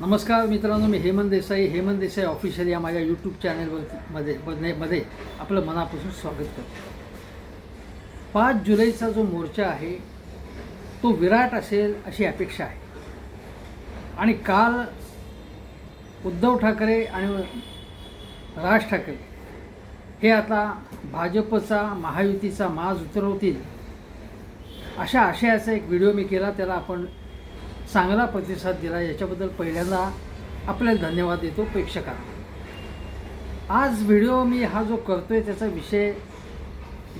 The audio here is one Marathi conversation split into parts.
नमस्कार मित्रांनो मी हेमंत देसाई. हेमंत देसाई ऑफिशियल या माझ्या यूट्यूब चॅनलवरती मध्ये मध्ये मध्ये आपलं मनापासून स्वागत करतो. पाच जुलैचा जो मोर्चा आहे तो विराट असेल अशी अपेक्षा आहे. आणि काल उद्धव ठाकरे आणि राज ठाकरे हे आता भाजपचा महायुतीचा माज उतरवतील अशा आशयाचा एक व्हिडिओ मी केला त्याला आपण चांगला प्रतिसाद दिला. याच्याबद्दल पहिल्यांदा आपल्याला धन्यवाद देतो प्रेक्षकांना. आज व्हिडिओ मी हा जो करतो आहे त्याचा विषय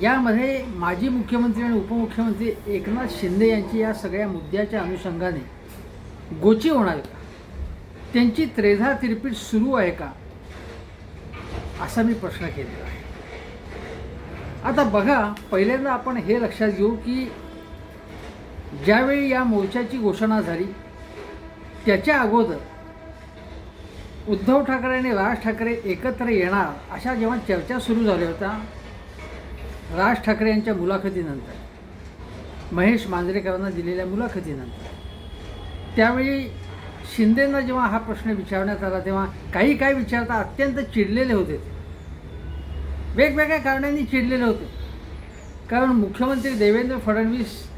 यामध्ये माजी मुख्यमंत्री आणि उपमुख्यमंत्री एकनाथ शिंदे यांची या सगळ्या मुद्द्याच्या अनुषंगाने गोची होणार का? त्यांची त्रेधा तिरपीट सुरू आहे का? असा मी प्रश्न केलेला आहे. आता बघा पहिल्यांदा आपण हे लक्षात घेऊ की ज्यावेळी या मोर्चाची घोषणा झाली त्याच्या अगोदर उद्धव ठाकरे आणि राज ठाकरे एकत्र येणार अशा जेव्हा चर्चा सुरू झाल्या होत्या राज ठाकरे यांच्या मुलाखतीनंतर महेश मांजरेकरांना दिलेल्या मुलाखतीनंतर. त्यावेळी शिंदेंना जेव्हा हा प्रश्न विचारण्यात आला तेव्हा काही काय विचारता अत्यंत चिडलेले होते. ते वेगवेगळ्या कारणांनी चिडलेले होते. कारण मुख्यमंत्री देवेंद्र फडणवीस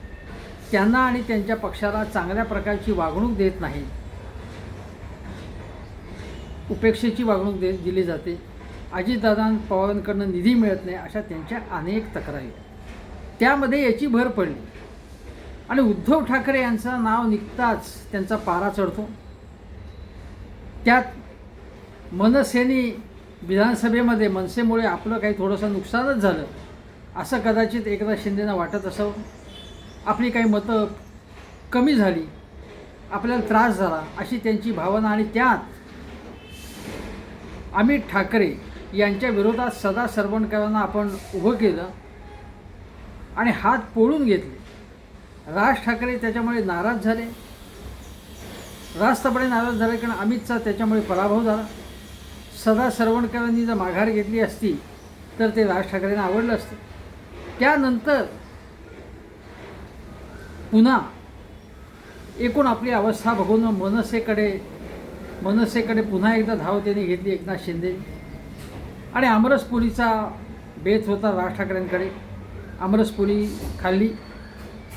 त्यांना आणि त्यांच्या पक्षाला चांगल्या प्रकारची वागणूक देत नाही. उपेक्षेची वागणूक दे दिली जाते. अजितदादा पवारांकडनं निधी मिळत नाही अशा त्यांच्या अनेक तक्रारी त्यामध्ये याची भर पडली. आणि उद्धव ठाकरे यांचं नाव निघताच त्यांचा पारा चढतो. त्यात मनसेनी विधानसभेमध्ये मनसेमुळे आपलं काही थोडंसं नुकसानच झालं. असं कदाचित एकदा शिंदेना वाटत असावं. आपली काही मतं कमी झाली आपल्याला त्रास झाला अशी त्यांची भावना आणि त्यात अमित ठाकरे यांच्या विरोधात सदा सर्वणकरांना आपण उभं केलं आणि हात पोळून घेतले. राज ठाकरे त्याच्यामुळे नाराज झाले. रास्तपणे नाराज झाले कारण अमितचा त्याच्यामुळे पराभव झाला. सदा सरवणकरांनी जर माघार घेतली असती तर ते राज ठाकरेंना आवडलं असतं. त्यानंतर पुन्हा एकूण आपली अवस्था बघून मनसेकडे मनसेकडे पुन्हा एकदा धाव त्यांनी घेतली एकनाथ शिंदे. आणि आमरसपुरीचा बेत होता राज ठाकरेंकडे. आमरसपुरी खाल्ली.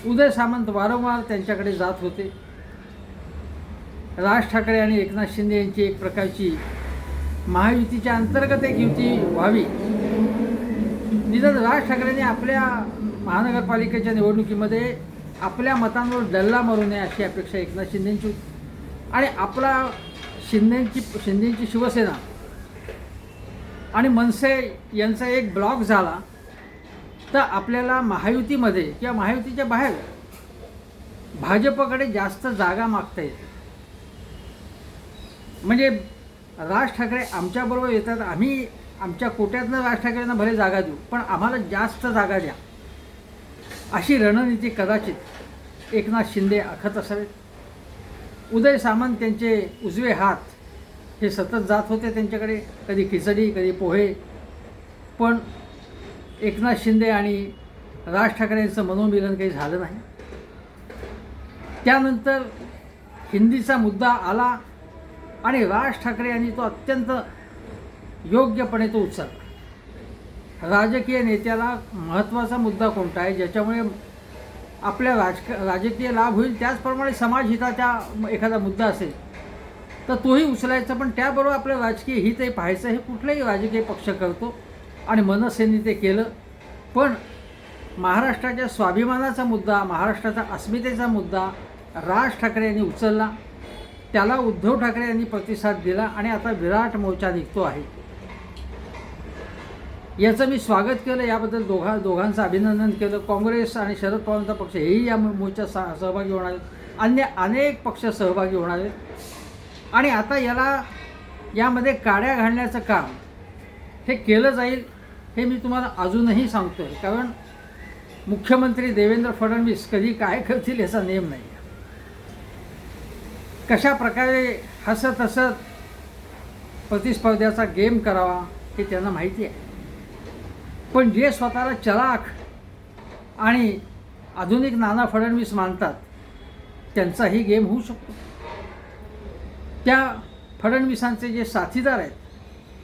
उदय सामंत वारंवार त्यांच्याकडे जात होते. राज ठाकरे आणि एकनाथ शिंदे यांची एक प्रकारची महायुतीच्या अंतर्गत एक युती व्हावी. निदान राज ठाकरेंनी आपल्या महानगरपालिकेच्या निवडणुकीमध्ये आपल्या मतांवर डल्ला मारू नये अशी अपेक्षा एकनाथ शिंदेंची आणि आपला शिंदेंची शिंदेंची शिवसेना आणि मनसे यांचा एक ब्लॉक झाला तर आपल्याला महायुतीमध्ये किंवा महायुतीच्या बाहेर भाजपकडे जास्त जागा मागता येते. म्हणजे राज ठाकरे आमच्याबरोबर येतात आम्ही आमच्या कोट्यातनं राज ठाकरेंना भले जागा देऊ पण आम्हाला जास्त जागा द्या. अशी रणनीती कदाचित एकनाथ शिंदे आखत असावेत. उदय सामंत त्यांचे उजवे हात हे सतत जात होते त्यांच्याकडे. कधी खिचडी कधी पोहे. पण एकनाथ शिंदे आणि राज ठाकरे यांचं मनोमिलन काही झालं नाही. त्यानंतर हिंदीचा मुद्दा आला आणि राज ठाकरे यांनी तो अत्यंत योग्यपणे तो उचलला. राजकीय नेत्याला महत्त्वाचा मुद्दा कोणता आहे? ज्याच्यामुळे आपल्या राजक राजकीय लाभ होईल त्याचप्रमाणे समाजहिताचा एखादा मुद्दा असेल तर तोही उचलायचा. पण त्याबरोबर आपलं राजकीय हितही पाहायचं हे कुठलाही राजकीय पक्ष करतो आणि मनसेने ते केलं. पण महाराष्ट्राच्या स्वाभिमानाचा मुद्दा महाराष्ट्राचा अस्मितेचा मुद्दा राज ठाकरे यांनी उचलला. त्याला उद्धव ठाकरे यांनी प्रतिसाद दिला आणि आता विराट मोर्चा निघतो आहे. याचं मी स्वागत केलं याबद्दल दोघा दोघांचं अभिनंदन केलं. काँग्रेस आणि शरद पवारांचा पक्ष हेही या मोर्चात सा सहभागी होणार आहेत. अन्य अनेक पक्ष सहभागी होणार आहेत. आणि आता याला यामध्ये काड्या घालण्याचं काम हे केलं जाईल हे मी तुम्हाला अजूनही सांगतो आहे कारण मुख्यमंत्री देवेंद्र फडणवीस कधी काय करतील याचा नेम नाही. कशा प्रकारे हसत हसत प्रतिस्पर्ध्याचा गेम करावा हे त्यांना माहिती आहे. पण जे स्वतःला चलाख आणि आधुनिक नाना फडणवीस मानतात त्यांचाही गेम होऊ शकतो. त्या फडणवीसांचे जे साथीदार आहेत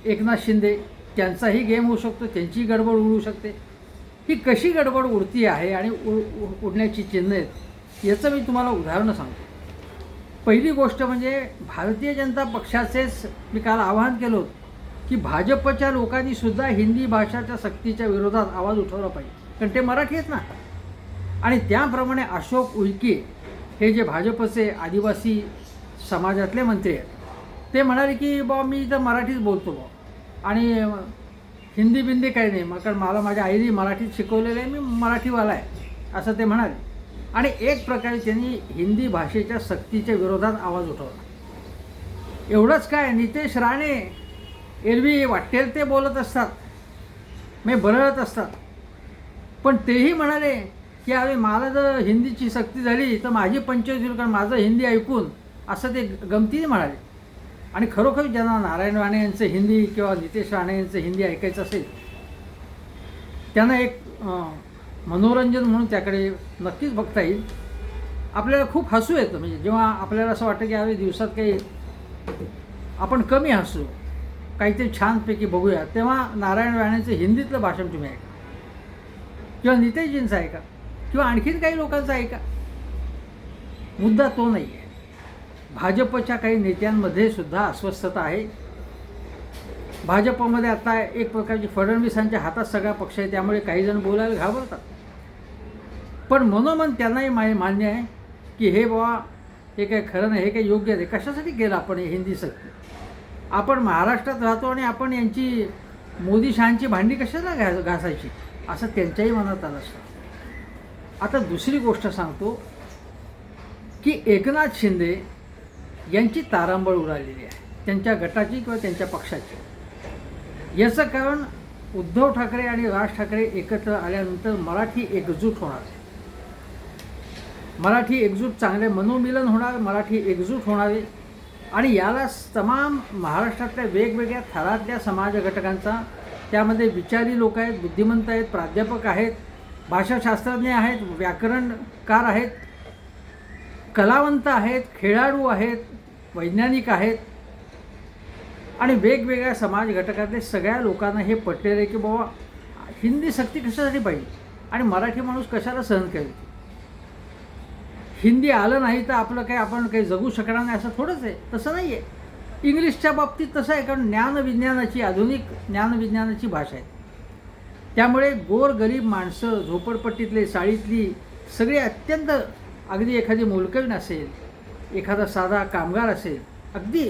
एकनाथ शिंदे त्यांचाही गेम होऊ शकतो त्यांची गडबड उडू शकते. ही कशी गडबड उडती आहे आणि उ उ- उडण्याची चिन्ह आहेत याचं मी तुम्हाला उदाहरणं सांगतो. पहिली गोष्ट म्हणजे भारतीय जनता पक्षाचेच मी काल आवाहन केलं होतं की भाजपच्या लोकांनी सुद्धा हिंदी भाषाच्या सक्तीच्या विरोधात आवाज उठवला पाहिजे. कारण ते मराठी आहेत ना. आणि त्याप्रमाणे अशोक उईके हे जे भाजपचे आदिवासी समाजातले मंत्री आहेत. ते म्हणाले की बा मी तर मराठीच बोलतो बा. आणि हिंदी बिंदी काही नाही. मग कारण मला माझ्या आईने मराठीत शिकवलेलं आहे मी मराठीवाला आहे. असं ते म्हणाले. आणि एक प्रकारे त्यांनी हिंदी भाषेच्या सक्तीच्या विरोधात आवाज उठवला. एवढंच काय नितेश राणे एरवी वाटेल ते बोलत असतात. मी बरळत असतात. पण तेही म्हणाले की अरे मला जर हिंदीची सक्ती झाली तर माझी पंचायत होईल कारण माझं हिंदी ऐकून असं ते गमतीने म्हणाले. आणि खरोखर ज्यांना नारायण राणे यांचं हिंदी किंवा नितेश राणे यांचं हिंदी ऐकायचं असेल त्यांना एक मनोरंजन म्हणून त्याकडे नक्कीच बघता येईल. आपल्याला खूप हसू येतं. म्हणजे जेव्हा आपल्याला असं वाटतं की अरे दिवसात काही आपण कमी हसू. काहीतरी छानपैकी बघूया. तेव्हा नारायण राणेचं हिंदीतलं भाषण तुम्ही ऐका. किंवा नितेशजींचं ऐका. किंवा आणखीन काही लोकांचं ऐका. मुद्दा तो नाही आहे भाजपच्या काही नेत्यांमध्ये सुद्धा अस्वस्थता आहे. भाजपमध्ये आता एक प्रकारची फडणवीसांच्या हातात सगळा पक्ष आहे त्यामुळे काही जण बोलायला घाबरतात. पण मनोमन त्यांनाही मा मान्य आहे की हे बाबा हे काही खरं नाही हे काही योग्य नाही. कशासाठी गेलं आपण हे हिंदी सक्ती आपण महाराष्ट्रात राहतो आणि आपण यांची मोदी शहांची भांडी कशाला घा घासायची? असं त्यांच्याही मनात आलं असतं. आता दुसरी गोष्ट सांगतो की एकनाथ शिंदे यांची तारांबळ उडालेली आहे. त्यांच्या गटाची किंवा त्यांच्या पक्षाची. याचं कारण उद्धव ठाकरे आणि राज ठाकरे एकत्र आल्यानंतर मराठी एकजूट होणार. मराठी एकजूट चांगले मनोमिलन होणार मराठी एकजूट होणार. आहे आणि याला तमाम महाराष्ट्रातल्या वेगवेगळ्या थरातल्या समाज घटकांचा त्यामध्ये विचारी लोक आहेत बुद्धिमंत आहेत प्राध्यापक आहेत भाषाशास्त्रज्ञ आहेत व्याकरणकार आहेत कलावंत आहेत खेळाडू आहेत वैज्ञानिक आहेत. आणि वेगवेगळ्या समाज घटकातले सगळ्या लोकांना हे पटलेलं आहे की बाबा हिंदी सक्ती कशासाठी पाहिजे? आणि मराठी माणूस कशाला सहन करेल? हिंदी आलं नाही तर आपलं काही आपण काही जगू शकणार नाही असं थोडंच आहे. तसं नाही आहे इंग्लिशच्या बाबतीत तसं आहे कारण ज्ञानविज्ञानाची आधुनिक ज्ञानविज्ञानाची भाषा आहे. त्यामुळे गोर गरीब माणसं झोपडपट्टीतले साळीतली सगळी अत्यंत अगदी एखादी मोलकवीण असेल एखादा साधा कामगार असेल अगदी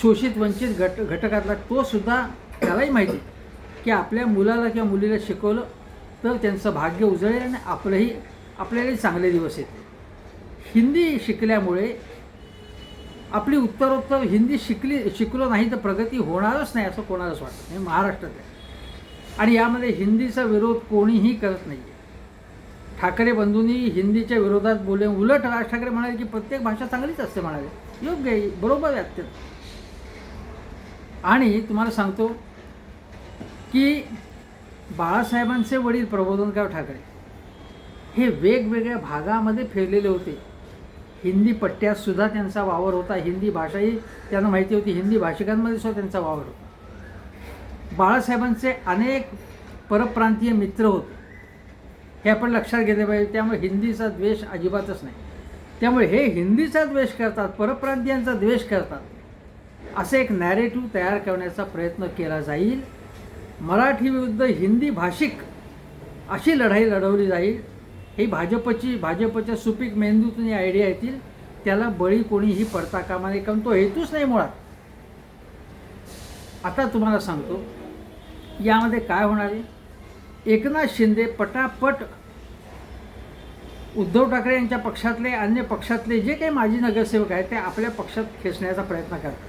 शोषित वंचित घट घटकातला तो सुद्धा त्यालाही माहिती की आपल्या मुलाला किंवा मुलीला शिकवलं तर त्यांचं भाग्य उजळेल आणि आपलंही आपल्याला चांगले दिवस येते हिंदी शिकल्यामुळे आपली उत्तरोत्तर हिंदी शिकली शिकलो नाही तर प्रगती होणारच नाही असं कोणालाच वाटतं हे महाराष्ट्रात आहे. आणि यामध्ये हिंदीचा विरोध कोणीही करत नाही आहे ठाकरे बंधूंनी हिंदीच्या विरोधात बोलले उलट राज ठाकरे म्हणाले की प्रत्येक भाषा चांगलीच असते म्हणाले. योग्य आहे बरोबर आहे अत्यंत. आणि तुम्हाला सांगतो की बाळासाहेबांचे वडील प्रबोधनकार ठाकरे. हे वेगवेगळ्या भागामध्ये फिरलेले होते. हिंदी पट्ट्यातसुद्धा त्यांचा वावर होता. हिंदी भाषाही त्यांना माहिती होती. हिंदी भाषिकांमध्ये सुद्धा त्यांचा वावर होता. बाळासाहेबांचे अनेक परप्रांतीय मित्र होते. हे आपण लक्षात घेतले पाहिजे. त्यामुळे हिंदीचा द्वेष अजिबातच नाही. त्यामुळे हे हिंदीचा द्वेष करतात परप्रांतीयांचा द्वेष करतात असे एक नॅरेटिव्ह तयार करण्याचा प्रयत्न केला जाईल. मराठी विरुद्ध हिंदी भाषिक अशी लढाई लढवली जाईल. ही भाजपची भाजपच्या सुपीक मेंदूतून या आयडिया येतील. त्याला बळी कोणीही पडता कामा नये कारण तो हेतूच नाही मुळात. आता तुम्हाला सांगतो यामध्ये काय होणार आहे? एकनाथ शिंदे पटापट उद्धव ठाकरे यांच्या पक्षातले अन्य पक्षातले जे काही माजी नगरसेवक आहेत ते आपल्या पक्षात खेचण्याचा प्रयत्न करतात.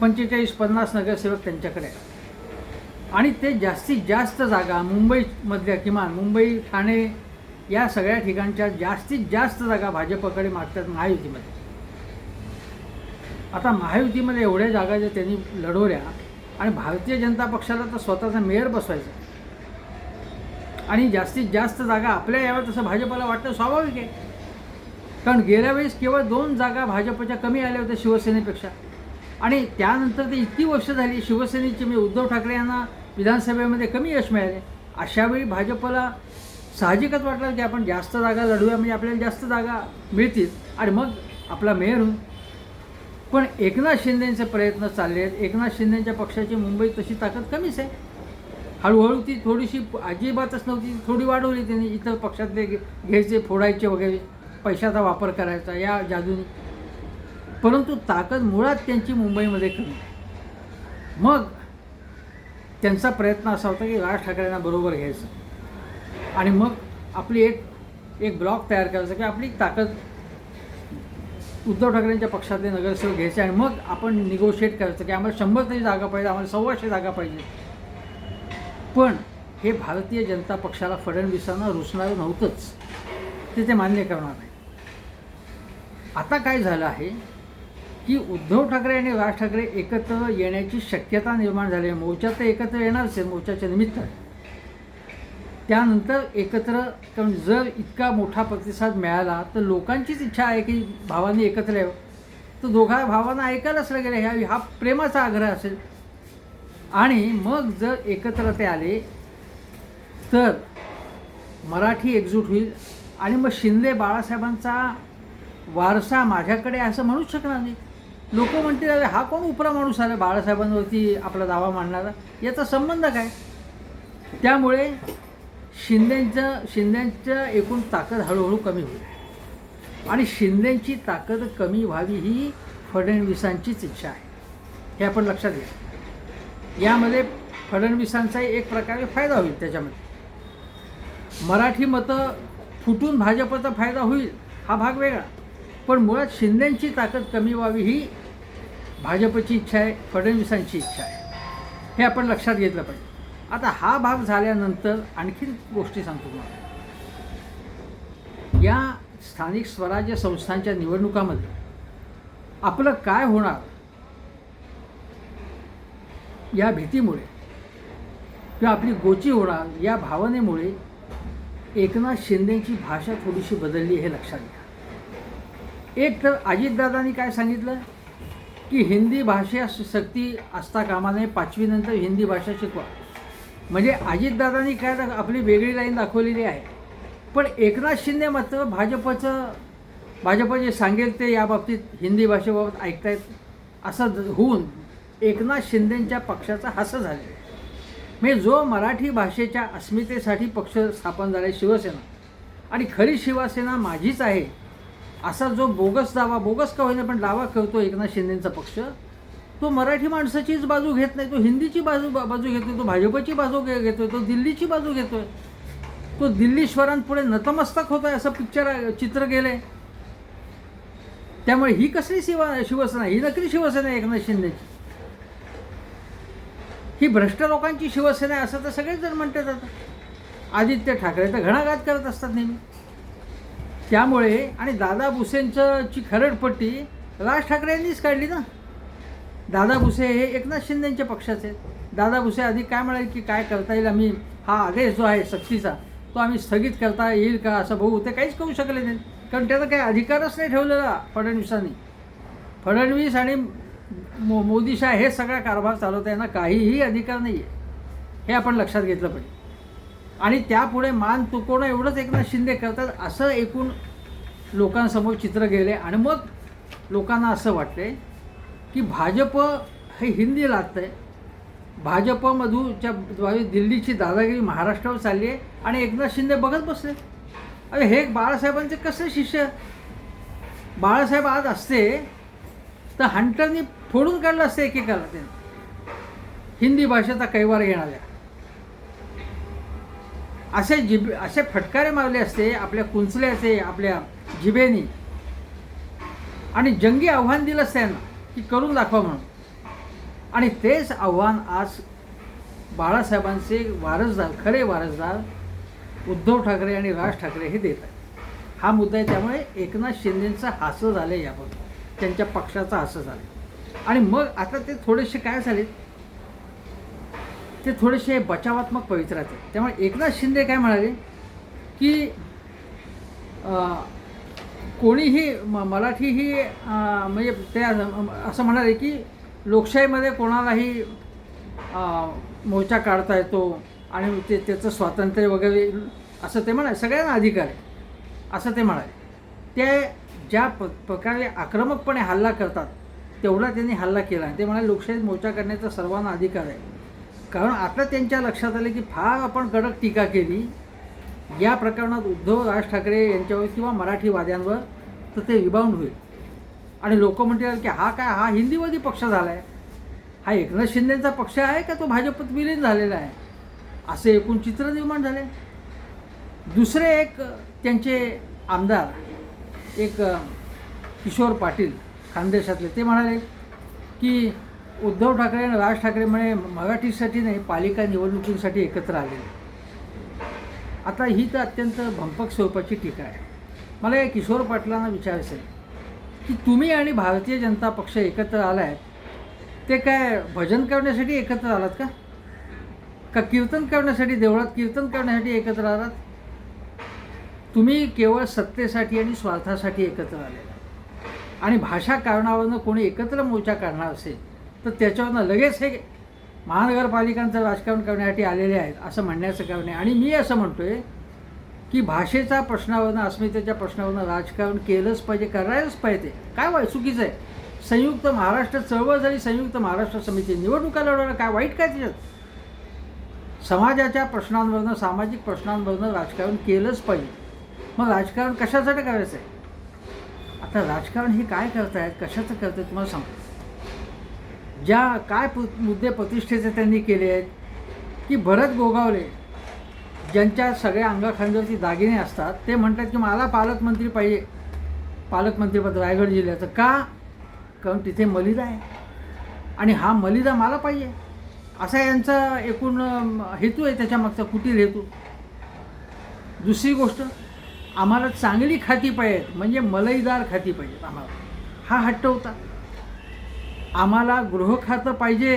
पंचेचाळीस पन्नास नगरसेवक त्यांच्याकडे आहेत. आणि ते जास्तीत जास्त जागा मुंबईमधल्या किमान मुंबई ठाणे या सगळ्या ठिकाणच्या जास्तीत जास्त जागा भाजपकडे मागतात महायुतीमध्ये. आता महायुतीमध्ये एवढ्या जागा ज्या त्यांनी लढवल्या आणि भारतीय जनता पक्षाला तर स्वतःचा मेयर बसवायचा. आणि जास्तीत जास्त जागा आपल्या यावर तसं भाजपला वाटतं स्वाभाविक आहे. कारण गेल्या वेळेस केवळ दोन जागा भाजपच्या कमी आल्या होत्या शिवसेनेपेक्षा. आणि त्यानंतर ते इतकी वर्ष झाली शिवसेनेचे म्हणजे उद्धव ठाकरे यांना विधानसभेमध्ये कमी यश मिळाले. अशावेळी भाजपला साहजिकच वाटलं की आपण जास्त जागा लढूया म्हणजे आपल्याला जास्त जागा मिळतील. आणि मग आपला मेयर होईल पण एकनाथ शिंदेचे प्रयत्न चालले आहेत. एकनाथ शिंदेच्या पक्षाची मुंबईत तशी ताकद कमीच आहे. हळूहळू ती थोडीशी अजिबातच नव्हती. थोडी वाढवली त्यांनी. इतर पक्षातले घ्यायचे फोडायचे वगैरे पैशाचा वापर करायचा या जादूने. परंतु ताकद मुळात त्यांची मुंबईमध्ये कमी मग त्यांचा प्रयत्न असा होता की राज ठाकरेंना बरोबर घ्यायचं. आणि मग आपली एक एक ब्लॉक तयार करायचा की आपली ताकद उद्धव ठाकरेंच्या पक्षातले नगरसेवक घ्यायचे आणि मग आपण निगोशिएट करायचं की आम्हाला शंभर तरी जागा पाहिजे आम्हाला सव्वाशे जागा पाहिजे. पण हे भारतीय जनता पक्षाला फडणवीसांना रुचणारं नव्हतंच. ते ते मान्य करणार नाही. आता काय झालं आहे की उद्धव ठाकरे आणि राज ठाकरे एकत्र येण्याची शक्यता निर्माण झाली आहे. मोर्चा तर एकत्र येणारच आहे मोर्चाच्या निमित्त त्यानंतर एकत्र कारण जर इतका मोठा प्रतिसाद मिळाला तर लोकांचीच इच्छा आहे की भावांनी एकत्र यावं. तर दोघा भावांना ऐकायलाच लागेल ह्या हा प्रेमाचा आग्रह असेल. आणि मग जर एकत्र ते आले तर मराठी एकजूट होईल. आणि मग शिंदे बाळासाहेबांचा वारसा माझ्याकडे असं म्हणूच शकणार नाही. लोक म्हणतील अरे हा कोण उपरा माणूस आला बाळासाहेबांवरती आपला दावा मांडणारा. याचा संबंध काय? त्यामुळे शिंदेंचं शिंदेचं एकूण ताकद हळूहळू कमी होईल. आणि शिंदेंची ताकद कमी व्हावी ही फडणवीसांचीच इच्छा आहे. हे आपण लक्षात घ्या. यामध्ये फडणवीसांचाही एक प्रकारे फायदा होईल त्याच्यामध्ये. मराठी मतं फुटून भाजपचा फायदा होईल हा भाग वेगळा. पण मुळात शिंदेंची ताकद कमी व्हावी ही भाजपची इच्छा आहे फडणवीसांची इच्छा आहे. हे आपण लक्षात घेतलं पाहिजे. आता हा भाग झाल्यानंतर आणखीन गोष्टी सांगतो तुम्हाला. या स्थानिक स्वराज्य संस्थांच्या निवडणुकामध्ये आपलं काय होणार या भीतीमुळे किंवा आपली गोची होणार या भावनेमुळे एकनाथ शिंदेची भाषा थोडीशी बदलली हे लक्षात घ्या. एक तर अजितदादांनी काय सांगितलं? की हिंदी भाषा सक्ती असता कामा नये पाचवीनंतर हिंदी भाषा शिकवा. म्हणजे अजितदादांनी काय आपली वेगळी लाईन दाखवलेली आहे. पण एकनाथ शिंदे मात्र भाजपचं भाजप जे सांगेल ते याबाबतीत हिंदी भाषेबाबत ऐकतायत असं होऊन एकनाथ शिंदेंच्या पक्षाचा हसं झाले. म्हणजे जो मराठी भाषेच्या अस्मितेसाठी पक्ष स्थापन झाला आहे शिवसेना. आणि खरी शिवसेना माझीच आहे असा जो बोगस दावा बोगस का होईना पण दावा करतो एकनाथ शिंदेंचा पक्ष तो मराठी माणसाचीच बाजू घेत नाही तो हिंदीची बाजू बाजू घेतोय तो भाजपची बाजू घेतोय तो दिल्लीची बाजू घेतोय. तो दिल्लीश्वरांपुढे नतमस्तक होतोय असं पिक्चर चित्र गेले त्यामुळे ही कसली शिवा शिवसेना ही नकली शिवसेना एकनाथ शिंदेची. ही भ्रष्ट लोकांची शिवसेना आहे असं तर सगळेच जण म्हणतात आता. आदित्य ठाकरे तर घणाघात करत असतात नेहमी. त्यामुळे आणि दादा भुसेंचं ची खरडपट्टी राज ठाकरे यांनीच काढली ना? दादा भुसे हे एकनाथ शिंदेच्या पक्षाचे. आहेत दादा भुसे आधी काय म्हणाले की काय करता येईल आम्ही हा आदेश जो आहे सक्तीचा तो आम्ही स्थगित करता येईल का असं भाऊ ते काहीच करू शकले नाही. कारण त्याचा काही अधिकारच नाही ठेवलेला फडणवीसांनी. फडणवीस आणि मो मोदीशाह हे सगळा कारभार चालवता ना काहीही अधिकार नाही आहे हे आपण लक्षात घेतलं पाहिजे. आणि त्यापुढे मान तुकवणं एवढंच एकनाथ शिंदे करतात असं एकूण लोकांसमोर चित्र गेले आणि मग लोकांना असं वाटते की भाजप हे हिंदी लागतं आहे भाजपमधूच्या दिल्लीची दादागिरी महाराष्ट्रावर चालली आहे आणि एकनाथ शिंदे बघत बसले. अरे हे बाळासाहेबांचे कसे शिष्य? बाळासाहेब आज असते तर हंटरनी फोडून काढलं असते एकेकाला त्याने हिंदी भाषेचा कैवार घेणाऱ्या असे जिब असे फटकारे मारले असते आपल्या कुंचल्याचे आपल्या जिबेनी आणि जंगी आव्हान दिलं असतं यांना. की करून दाखवा म्हणून. आणि तेच आव्हान आज बाळासाहेबांचे वारसदार खरे वारसदार उद्धव ठाकरे आणि राज ठाकरे हे देत आहेत. हा मुद्दा आहे त्यामुळे एकनाथ शिंदेंचं हास्य झालं आहे यावर. त्यांच्या पक्षाचं हास्य झालं. आणि मग आता ते थोडेसे काय झाले? ते थोडेसे बचावात्मक पवित्रात आहेत. त्यामुळे एकनाथ शिंदे काय म्हणाले? की कोणीही म मराठी ही म्हणजे ते असं म्हणाले की लोकशाहीमध्ये कोणालाही मोर्चा काढता येतो आणि ते त्याचं स्वातंत्र्य वगैरे असं ते म्हणाले. सगळ्यांना अधिकार आहे. असं ते म्हणाले. ते ज्या प प्रकारे आक्रमकपणे हल्ला करतात तेवढा त्यांनी हल्ला केला. ते म्हणाले लोकशाहीत मोर्चा करण्याचा सर्वांना अधिकार आहे. कारण आता त्यांच्या लक्षात आलं की फार आपण कडक टीका केली. या प्रकरणात उद्धव राज ठाकरे यांच्यावर किंवा मराठीवाद्यांवर तर ते रिबाउंड होईल. आणि लोक म्हणतील की हा काय हा हिंदीवादी पक्ष झाला आहे हा एकनाथ शिंदेचा पक्ष आहे का तो भाजपत विलीन झालेला आहे? असे एकूण चित्र निर्माण झाले. दुसरे एक त्यांचे आमदार एक किशोर पाटील खानदेशातले ते म्हणाले की उद्धव ठाकरे आणि राज ठाकरे म्हणे मराठीसाठी नाही पालिका निवडणुकीसाठी एकत्र आलेले. आता ही तर अत्यंत भंपक स्वरूपाची टीका आहे. मला या किशोर पाटलांना विचारायचं आहे की तुम्ही आणि भारतीय जनता पक्ष एकत्र आला आहेत ते काय भजन करण्यासाठी एकत्र आलात का? का कीर्तन करण्यासाठी देवळात कीर्तन करण्यासाठी एकत्र आलात? तुम्ही केवळ सत्तेसाठी आणि स्वार्थासाठी एकत्र आले. आणि भाषा कारणावरनं कोणी एकत्र मोर्चा काढणार असेल तर त्याच्यावरनं लगेच हे महानगरपालिकांचं राजकारण करण्यासाठी आलेले आहेत असं म्हणण्याचं कारण आहे. आणि मी असं म्हणतो आहे की भाषेच्या प्रश्नावरनं अस्मितेच्या प्रश्नावरनं राजकारण केलंच पाहिजे करायलाच पाहिजे. काय वाईट चुकीचं आहे. संयुक्त महाराष्ट्र चळवळ झाली संयुक्त महाराष्ट्र समिती निवडणुका लढवणं काय वाईट काय त्याच्यात? समाजाच्या प्रश्नांवरनं सामाजिक प्रश्नांवरनं राजकारण केलंच पाहिजे. मग राजकारण कशासाठी करायचं आहे आता राजकारण हे काय करतायत कशाचं करतायत तुम्हाला सांगतो. ज्या काय पु मुद्दे प्रतिष्ठेचे त्यांनी केले आहेत की भरत गोगावले ज्यांच्या सगळ्या अंगाखांद्यावरती दागिने असतात ते म्हणतात की मला पालकमंत्री पाहिजे पालकमंत्रीपद रायगड जिल्ह्याचं का? कारण तिथे मलिदा आहे. आणि हा मलिदा मला पाहिजे. असा यांचा एकूण हेतू आहे त्याच्यामागचा कुटीर हेतू. दुसरी गोष्ट आम्हाला चांगली खाती पाहिजेत म्हणजे मलईदार खाती पाहिजेत आम्हाला. हा हट्ट होता. आम्हाला गृहखातं पाहिजे.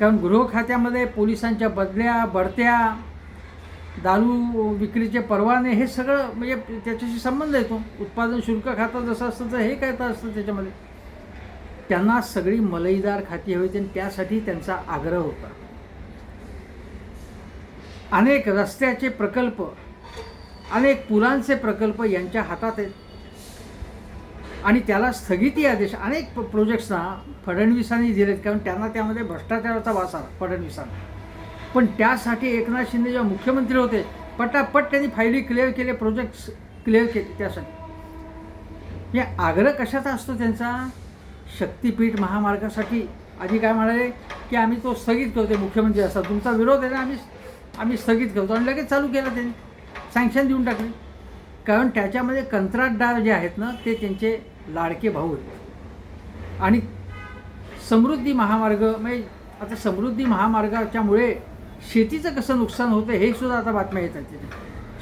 कारण गृहखात्यामध्ये पोलिसांच्या बदल्या बढत्या दारू विक्रीचे परवाने हे सगळं म्हणजे त्याच्याशी संबंध येतो. उत्पादन शुल्क खातं जसं असतं तर हे काय तर असतं त्याच्यामध्ये. त्यांना सगळी मलईदार खाती हवी आणि त्यासाठी त्यांचा आग्रह होता. अनेक रस्त्याचे प्रकल्प अनेक पुलांचे प्रकल्प यांच्या हातात आहेत. आणि त्याला स्थगिती आदेश अनेक प्रोजेक्ट्सना फडणवीसांनी दिलेत. कारण त्यांना त्यामध्ये भ्रष्टाचाराचा वास आला फडणवीसांना. पण त्यासाठी एकनाथ शिंदे जेव्हा मुख्यमंत्री होते पटापट त्यांनी फायली क्लिअर केले प्रोजेक्ट्स क्लिअर केले त्यासाठी. हे आग्रह कशाचा असतो त्यांचा? शक्तीपीठ महामार्गासाठी. आधी काय म्हणाले? की आम्ही तो स्थगित करतो मुख्यमंत्री असा. तुमचा विरोध आहे ना आम्ही आम्ही स्थगित करतो. आणि लगेच चालू केला त्यांनी. सँक्शन देऊन टाकले. कारण त्याच्यामध्ये कंत्राटदार जे आहेत ना ते त्यांचे लाडके भाऊ आहेत. आणि समृद्धी महामार्ग म्हणजे आता समृद्धी महामार्गाच्यामुळे शेतीचं कसं नुकसान होतं हे सुद्धा आता बातम्या येतात तिथे.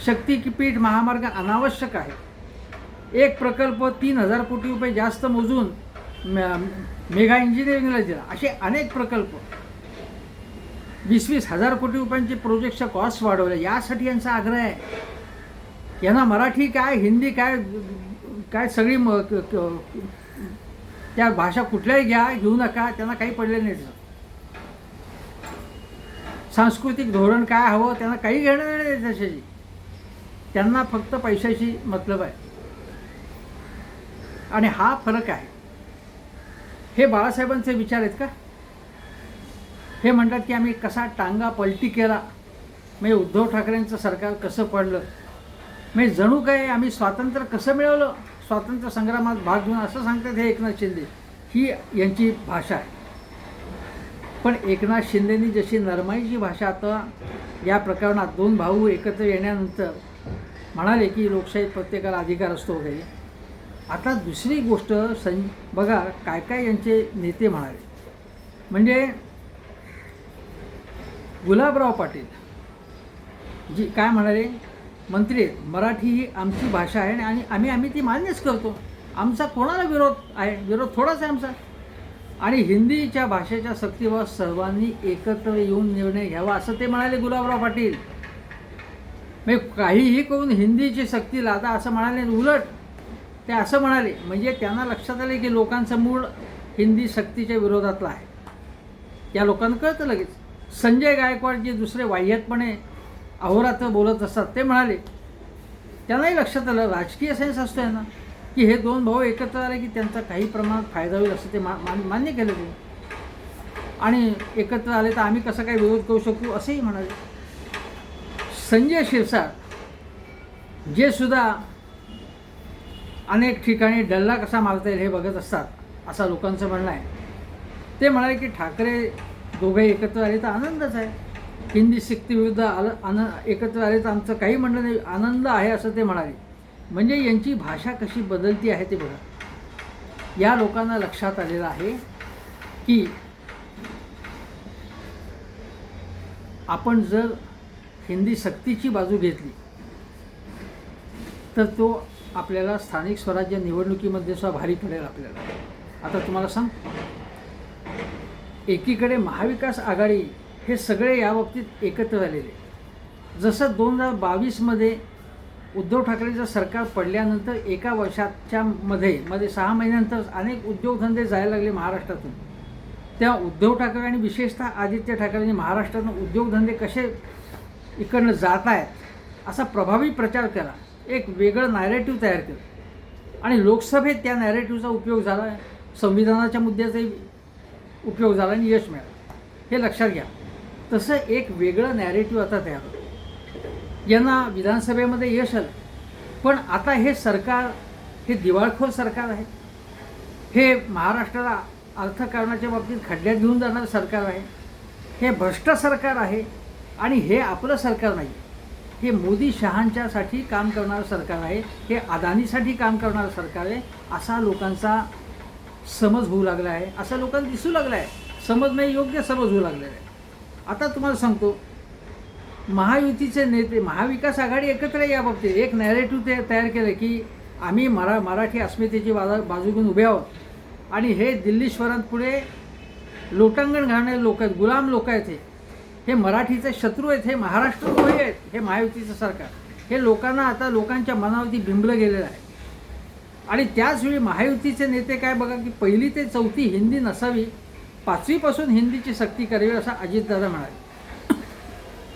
शक्ती की पीठ महामार्ग अनावश्यक आहे. एक प्रकल्प तीन हजार कोटी रुपये जास्त मोजून म- मेगा इंजिनिअरिंगला दिला. असे अनेक प्रकल्प. वीस वीस हजार कोटी रुपयांचे प्रोजेक्टचा कॉस्ट वाढवले यासाठी यांचा आग्रह आहे. यांना मराठी काय हिंदी काय काय सगळी म त्या भाषा कुठल्याही घ्या घेऊ नका त्यांना काही पडले नाही. सांस्कृतिक धोरण काय हवं त्यांना काही घेणं देणं नाही त्याच्याशी. त्यांना फक्त पैशाशी मतलब आहे. आणि हा फरक आहे. हे बाळासाहेबांचे विचार आहेत का? हे म्हणतात की आम्ही कसा टांगा पलटी केला. म्हणजे उद्धव ठाकरेंचं सरकार कसं पडलं. म्हणजे जणू काय आम्ही स्वातंत्र्य कसं मिळवलं? स्वातंत्र्य संग्रामात भाग घेऊन असं सांगतात हे एकनाथ शिंदे. ही यांची भाषा आहे. पण एकनाथ शिंदेनी जशी नरमाईची भाषा आता या प्रकरणात दोन भाऊ एकत्र येण्यानंतर म्हणाले की लोकशाहीत प्रत्येकाला अधिकार असतो वगैरे. आता दुसरी गोष्ट सं बघा काय काय यांचे नेते म्हणाले. म्हणजे गुलाबराव पाटील. जी काय म्हणाले? मंत्री आहेत मराठी ही आमची भाषा आहे आणि आम्ही आम्ही ती मान्यच करतो. आमचा कोणाला विरोध आहे? विरोध थोडाच आहे आमचा. आणि हिंदीच्या भाषेच्या सक्तीवर सर्वांनी एकत्र येऊन निर्णय घ्यावा असं ते म्हणाले गुलाबराव पाटील. म्हणजे काहीही करून हिंदीची सक्ती लादा असं म्हणाले. उलट ते असं म्हणाले म्हणजे त्यांना लक्षात आले की लोकांचं मूळ हिंदी सक्तीच्या विरोधातलं आहे. या लोकांना कळतं लगेच. संजय गायकवाड जे दुसरे वाह्यातपणे अहोरात्र बोलत असतात ते म्हणाले त्यांनाही लक्षात आलं राजकीय सेन्स असतो ना की हे दोन भाऊ एकत्र आले की त्यांचा काही प्रमाणात फायदा होईल असं ते मा मान्य केलं ते आणि एकत्र आले तर आम्ही कसं काही विरोध करू शकू? असंही म्हणाले. संजय शिरसाट जे सुद्धा अनेक ठिकाणी डल्ला कसा मारता येईल हे बघत असतात असं लोकांचं म्हणणं आहे. ते म्हणाले की ठाकरे दोघे एकत्र आले तर आनंदच आहे. हिंदी सक्तीविरुद्ध आलं आन एकत्र आले तर आमचं काही म्हणणं नाही. आनंद आहे असं ते म्हणाले. म्हणजे यांची भाषा कशी बदलती आहे ते बघा. या लोकांना लक्षात आलेलं आहे की आपण जर हिंदी सक्तीची बाजू घेतली तर तो आपल्याला स्थानिक स्वराज्य निवडणुकीमध्ये सुद्धा भारी पडेल आपल्याला. आता तुम्हाला सांग एकीकडे महाविकास आघाडी हे सगळे या बाबतीत एकत्र झालेले जसं दोन हजार बावीसमध्ये उद्धव ठाकरेचं सरकार पडल्यानंतर एका वर्षाच्या मध्ये मध्ये सहा महिन्यानंतर अनेक उद्योगधंदे जायला लागले महाराष्ट्रातून. त्या उद्धव ठाकरे आणि विशेषतः आदित्य ठाकरेंनी महाराष्ट्रातून उद्योगधंदे कसे इकडनं जात आहेत असा प्रभावी प्रचार केला. एक वेगळं नॅरेटिव्ह तयार केलं. आणि लोकसभेत त्या नॅरेटिव्हचा उपयोग झाला. संविधानाच्या मुद्द्याचाही उपयोग झाला आणि यश मिळालं. हे लक्षात घ्या. तसं एक वेगळं नॅरेटिव्ह आता तयार होतं. यांना विधानसभेमध्ये यश आलं. पण आता हे सरकार हे दिवाळखोर सरकार आहे. हे महाराष्ट्राला अर्थकारणाच्या बाबतीत खड्ड्यात घेऊन जाणारं सरकार आहे. हे भ्रष्ट सरकार आहे आणि हे आपलं सरकार नाही. हे मोदी शहांच्यासाठी काम करणारं सरकार आहे. हे अदानीसाठी काम करणारं सरकार आहे. असा लोकांचा समज होऊ लागला आहे. असा लोकांना दिसू लागला आहे. समज नाही योग्य समज होऊ लागलेला आहे. आता तुम्हाला सांगतो महायुतीचे नेते महाविकास आघाडी एकत्र या बाबतीत एक नॅरेटिव्ह ते तयार केलं की आम्ही मरा मराठी अस्मितेची बाजा बाजू घेऊन उभे आहोत. आणि हे दिल्लीश्वरांपुढे लोटांगण घालणारे लोक आहेत गुलाम लोक आहेत हे. हे मराठीचे शत्रू आहेत हे महाराष्ट्रद्रोही आहेत हे महायुतीचं सरकार. हे लोकांना आता लोकांच्या मनावरती बिंबलं गेलेलं आहे. आणि त्याचवेळी महायुतीचे नेते काय बघा की पहिली ते चौथी हिंदी नसावी पाचवीपासून हिंदीची सक्ती करावी असं अजितदादा म्हणाले.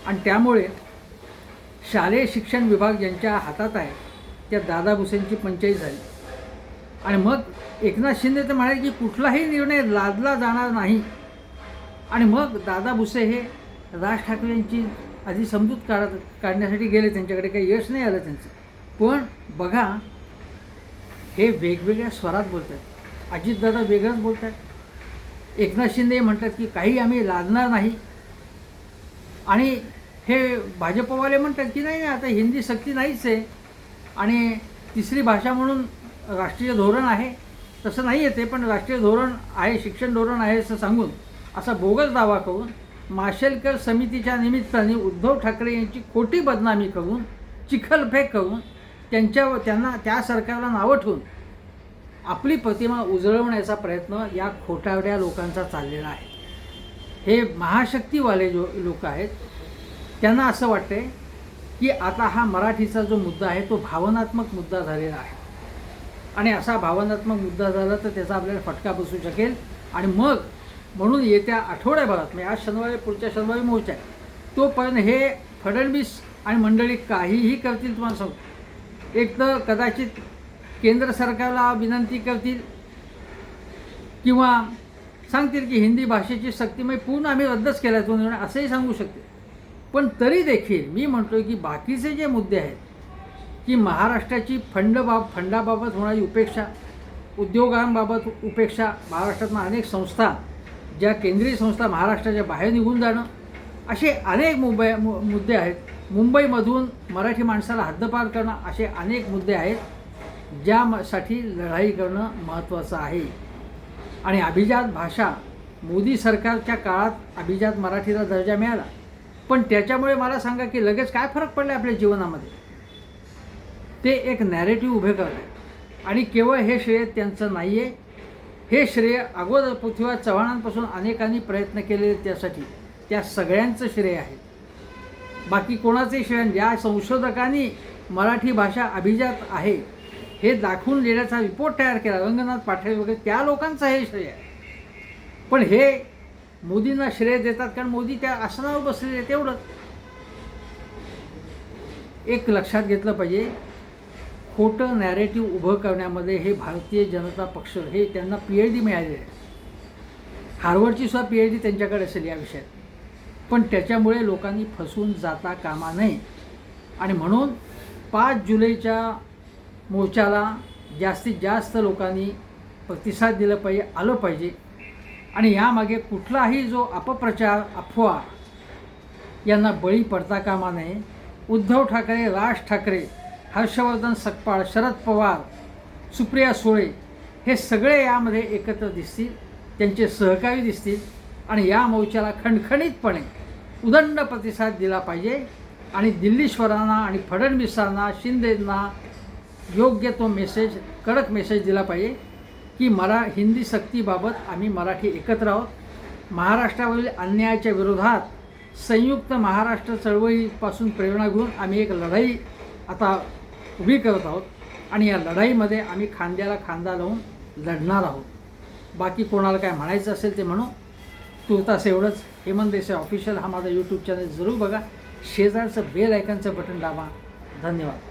आणि त्यामुळे शालेय शिक्षण विभाग ज्यांच्या हातात आहे त्या दादा भुसेंची पंचायत झाली. आणि मग एकनाथ शिंदे तर म्हणाले की कुठलाही निर्णय लादला जाणार नाही. आणि मग दादा भुसे हे राज ठाकरे यांची आधी समजूत काढत काढण्यासाठी गेले. त्यांच्याकडे काही यश नाही आलं त्यांचं. पण बघा हे वेगवेगळ्या स्वरात बोलत आहेत अजितदादा वेगळंच बोलत आहेत एकनाथ शिंदे म्हणतात की काही आम्ही लादणार नाही. आणि हे भाजपवाले म्हणतात की नाही आता हिंदी सक्ती नाहीच आहे. आणि तिसरी भाषा म्हणून राष्ट्रीय धोरण आहे तसं नाही आहे ते पण राष्ट्रीय धोरण आहे शिक्षण धोरण आहे असं सांगून असा बोगस दावा करून माशेलकर समितीच्या निमित्ताने उद्धव ठाकरे यांची खोटी बदनामी करून चिखलफेक करून त्यांच्या त्यांना त्या सरकारला नावं ठेवून आपली प्रतिमा उजळवण्याचा प्रयत्न या खोटावड्या लोकांचा चाललेला आहे. हे महाशक्तीवाले जो लोक आहेत त्यांना असं वाटते की आता हा मराठीचा जो मुद्दा आहे तो भावनात्मक मुद्दा झालेला आहे. आणि असा भावनात्मक मुद्दा झाला तर त्याचा आपल्याला फटका बसू शकेल. आणि मग म्हणून येत्या आठवड्याभरात म्हणजे आज शनिवारी पुढच्या शनिवारी मोर्चा आहे तोपर्यंत हे फडणवीस आणि मंडळी काहीही करतील तुम्हाला सांगतो. एक तर कदाचित केंद्र सरकारला विनंती करतील किंवा सांगतील की हिंदी भाषेची सक्तीमय पूर्ण आम्ही रद्दच केला तो निर्णय असंही सांगू शकते पण तरी देखील मी म्हणतो की बाकीचे जे मुद्दे आहेत की महाराष्ट्राची फंड बाब फंडाबाबत होणारी उपेक्षा उद्योगांबाबत उपेक्षा महाराष्ट्रातल्या अनेक संस्था ज्या केंद्रीय संस्था महाराष्ट्राच्या बाहेर निघून जाणं असे अनेक मुंबई मु मुद्दे आहेत. मुंबईमधून मराठी माणसाला हद्दपार करणं असे अनेक मुद्दे आहेत. ज्यासाठी लढाई करणं महत्त्वाचं आहे. आणि अभिजात भाषा मोदी सरकारच्या काळात अभिजात मराठीला दर्जा मिळाला. पण त्याच्यामुळे मला सांगा की लगेच काय फरक पडला आपल्या जीवनामध्ये? ते एक नॅरेटिव्ह उभे करत आहे आणि केवळ हे श्रेय त्यांचं नाही आहे हे श्रेय अगोदर पृथ्वीराज चव्हाणांपासून अनेकांनी प्रयत्न केले त्यासाठी. त्या सगळ्यांचं श्रेय आहे. बाकी कोणाचे श्रेय? ज्या संशोधकांनी मराठी भाषा अभिजात आहे. हे दाखवून देण्याचा रिपोर्ट तयार केला. रंगनाथ पाठरे वगैरे त्या लोकांचं हे श्रेय आहे. पण हे मोदींना श्रेय देतात कारण मोदी त्या आसनावर बसलेले तेवढंच एक लक्षात घेतलं पाहिजे खोटं नॅरेटिव्ह उभं करण्यामध्ये हे भारतीय जनता पक्ष हे त्यांना पी एच डी मिळालेली आहे. हार्वर्डची सुद्धा पी एच डी त्यांच्याकडे असेल या विषयात. पण त्याच्यामुळे लोकांनी फसून जाता कामा नये. आणि म्हणून पाच जुलैच्या मोर्चाला जास्तीत जास्त लोकांनी प्रतिसाद दिला पाहिजे आलं पाहिजे. आणि यामागे कुठलाही जो अपप्रचार अफवा यांना बळी पडता कामा नये. उद्धव ठाकरे राज ठाकरे हर्षवर्धन सकपाळ शरद पवार सुप्रिया सुळे हे सगळे यामध्ये एकत्र दिसतील त्यांचे सहकारी दिसतील आणि या मोर्चाला खणखणीतपणे उदंड प्रतिसाद दिला पाहिजे. आणि दिल्लीश्वरांना आणि फडणवीसांना शिंदेंना योग्य तो मेसेज कडक मेसेज दिला पाहिजे की मरा हिंदी सक्तीबाबत आम्ही मराठी एकत्र आहोत. महाराष्ट्रावरील अन्यायाच्या विरोधात संयुक्त महाराष्ट्र चळवळीपासून प्रेरणा घेऊन आम्ही एक लढाई आता उभी करत आहोत आणि या लढाईमध्ये आम्ही खांद्याला खांदा लावून लढणार आहोत. बाकी कोणाला काय म्हणायचं असेल ते म्हणू. तुर्तास एवढंच. हेमंत देसाई ऑफिशियल हा माझा यूट्यूब चॅनल जरूर बघा. शेजारचं बेल आयकनचं बटन दाबा. धन्यवाद.